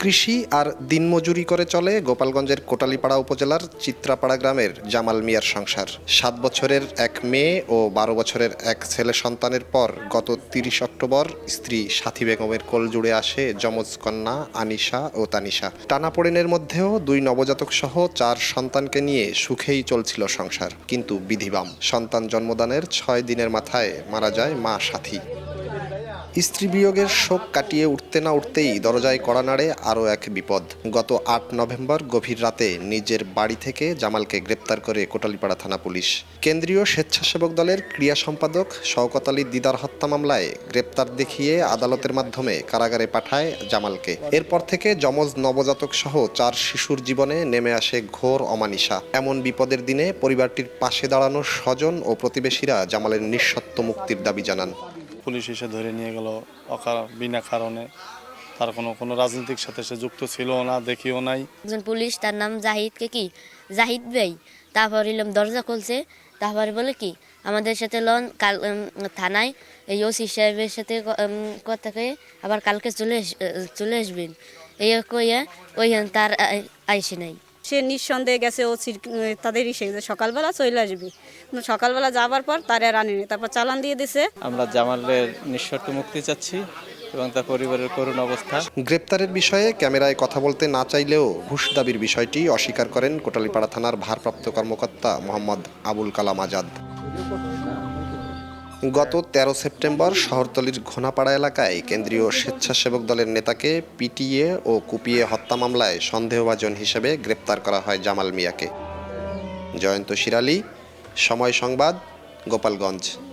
কৃষি আর দিনমজুরি করে চলে গোপালগঞ্জের কোটালীপাড়া উপজেলার চিত্রাপাড়া গ্রামের জামাল মিয়ার সংসার। সাত বছরের এক মেয়ে ও বারো বছরের এক ছেলে সন্তানের পর গত তিরিশ অক্টোবর স্ত্রী সাথী বেগমের কোল জুড়ে আসে যমজ কন্যা আনিশা ও তানিশা। টানাপোড়েনের মধ্যেও দুই নবজাতক সহ চার সন্তানকে নিয়ে সুখেই চলছিল সংসার, কিন্তু বিধিবাম। সন্তান জন্মদানের ছয় দিনের মাথায় মারা যায় মা সাথী। স্ত্রী বিয়োগের শোক কাটিয়ে উঠতে না উঠতেই দরজায় কড়া নাড়ে আরও এক বিপদ। গত আট নভেম্বর গভীর রাতে নিজের বাড়ি থেকে জামালকে গ্রেপ্তার করে কোটালীপাড়া থানা পুলিশ। কেন্দ্রীয় স্বেচ্ছাসেবক দলের ক্রিয়া সম্পাদক শওকত আলী দিদার হত্যা মামলায় গ্রেপ্তার দেখিয়ে আদালতের মাধ্যমে কারাগারে পাঠায় জামালকে। এরপর থেকে যমজ নবজাতক সহ চার শিশুর জীবনে নেমে আসে ঘোর অমানিসা। এমন বিপদের দিনে পরিবারটির পাশে দাঁড়ানো স্বজন ও প্রতিবেশীরা জামালের নিঃসত্ব মুক্তির দাবি জানান। পুলিশ এসে ধরে নিয়ে গেল অকার, বিনা কারণে। তার কোনো কোনো রাজনৈতিক সাথে সে যুক্ত ছিল না, দেখিও নাই। একজন পুলিশ, তার নাম জাহিদকে কি? জাহিদ ভাই। তারপর এলাম দরজা খুলছে। তারপরে বলে কি, আমাদের সাথে লন, কাল থানায় এই ওসি সাহেবের সাথে কথা কয়ে আবার কালকে চলে চলে আসবেন। এই কইয়া ওই তার আই- আইসে নাই। সে নিঃসন্দেহে গেছে ও তাদেরই সে সকালবেলা চলে আসবে। সকালবেলা যাবার পর তার আর আনেনি তারপর চালান দিয়ে দিছে। আমরা জামালের নিঃশর্ত মুক্তি চাচ্ছি এবং তার পরিবারের করুণ অবস্থা। গ্রেপ্তারের বিষয়ে ক্যামেরায় কথা বলতে না চাইলেও ঘুষ দাবির বিষয়টি অস্বীকার করেন কোটালীপাড়া থানার ভারপ্রাপ্ত কর্মকর্তা মোহাম্মদ আবুল কালাম আজাদ। গত তেরো সেপ্টেম্বর শহরতলির ঘোনাপাড়া এলাকায় কেন্দ্রীয় স্বেচ্ছাসেবক দলের নেতাকে পিটিএ ও কুপিয়ে হত্যা মামলায় সন্দেহভাজন হিসেবে গ্রেপ্তার করা হয় জামাল মিয়াকে। জয়ন্ত শিরালি, সময় সংবাদ, গোপালগঞ্জ।